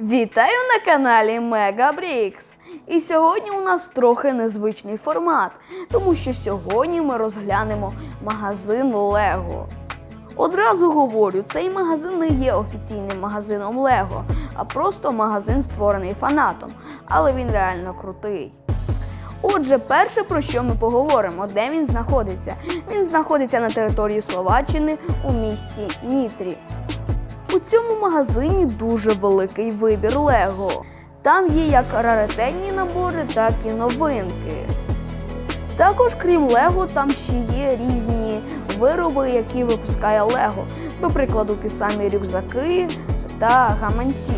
Вітаю на каналі Мегабрікс. І сьогодні у нас трохи незвичний формат, тому що сьогодні ми розглянемо магазин Лего. Одразу говорю, цей магазин не є офіційним магазином Лего, а просто магазин створений фанатом, але він реально крутий. Отже, перше про що ми поговоримо, де він знаходиться. Він знаходиться на території Словаччини у місті Нітрі. Цьому магазині дуже великий вибір Лего. Там є як раритетні набори, так і новинки. Також, крім Лего, там ще є різні вироби, які випускає Лего. До прикладу, ті самі рюкзаки та гаманці.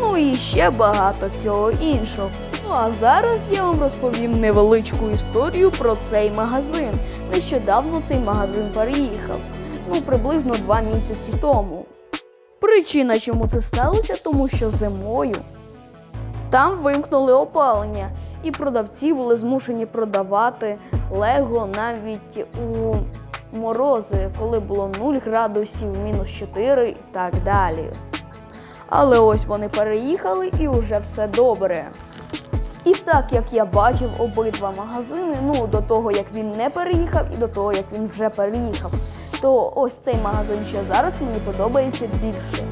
Ну і ще багато всього іншого. Ну а зараз я вам розповім невеличку історію про цей магазин. Нещодавно цей магазин переїхав, ну приблизно два місяці тому. Причина, чому це сталося, тому що зимою там вимкнули опалення, і продавці були змушені продавати Лего навіть у морози, коли було 0 градусів, мінус 4 і так далі. Але ось вони переїхали і вже все добре. І так як я бачив обидва магазини, ну до того як він не переїхав, і до того як він вже переїхав, то ось цей магазин, що зараз мені подобається більше.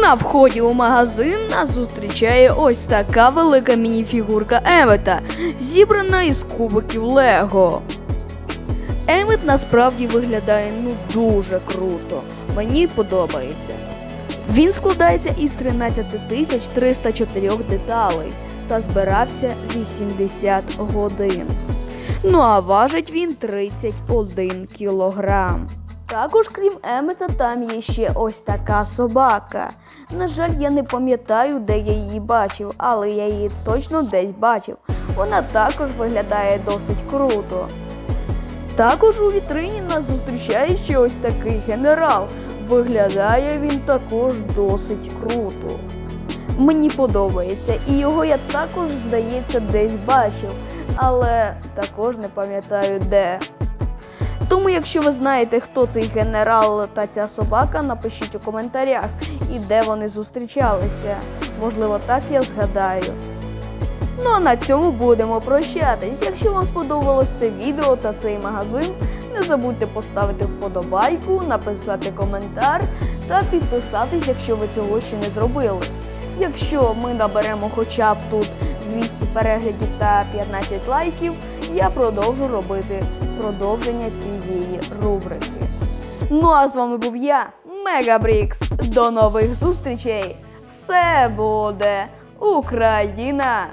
На вході у магазин нас зустрічає ось така велика мініфігурка Емета, зібрана із кубиків Лего. Емет насправді виглядає ну дуже круто. Мені подобається. Він складається із 13 тисяч 304 деталей та збирався 80 годин. Ну а важить він 31 кілограм. Також, крім Емета, там є ще ось така собака. На жаль, я не пам'ятаю, де я її бачив, але я її точно десь бачив. Вона також виглядає досить круто. Також у вітрині нас зустрічає ще ось такий генерал. Виглядає він також досить круто. Мені подобається, і його я також, здається, десь бачив, але також не пам'ятаю де. Тому, якщо ви знаєте, хто цей генерал та ця собака, напишіть у коментарях і де вони зустрічалися. Можливо, так я згадаю. Ну а на цьому будемо прощатись. Якщо вам сподобалось це відео та цей магазин, не забудьте поставити вподобайку, написати коментар та підписатись, якщо ви цього ще не зробили. Якщо ми наберемо хоча б тут 200 переглядів та 15 лайків, я продовжу робити продовження цієї рубрики. Ну а з вами був я, Мегабрікс. До нових зустрічей! Все буде Україна!